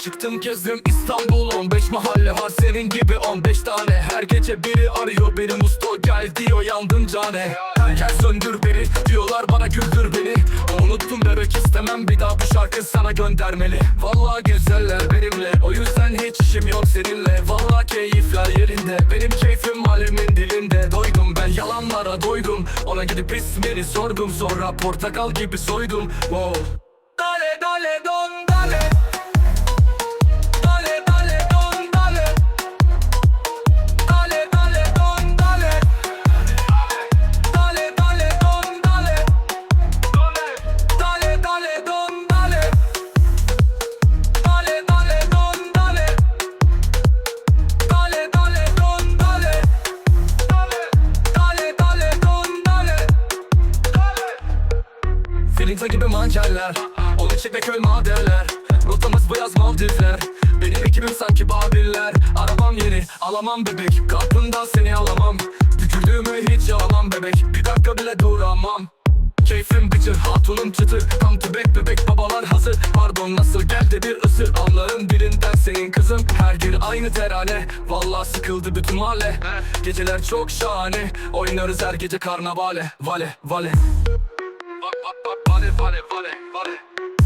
Çıktım gezdim İstanbul 15 mahalle var senin gibi 15 tane. Her gece biri arıyor beni Musto gel diyor yandım cane. Gel söndür beni diyorlar bana güldür beni. Unuttum bebek istemem bir daha bu şarkı sana göndermeli. Vallahi güzeller benimle o yüzden hiç işim yok seninle. Vallahi ona gidip ismini sordum Sonra portakal gibi soydum wow. Filinta gibi mankenler. Onu çekmek madenler. Rotamız bu yaz Maldivler. Benim ekibim sanki Babiller. Arabam yeni alamam bebek. Kapından seni alamam. Tükürdüğümü hiç yalamam bebek. Bir dakika bile duramam. Keyfim gıcır hatunum çıtır. Tam tübek bebek babalar hazır. Pardon nasıl geldi bir ısır? Anların birinden senin kızım Her gün aynı terane. Vallahi sıkıldı bütün mahalle. Geceler çok şahane. Oynarız her gece karnavale. Vale vale. Bak bak bak vale vale vale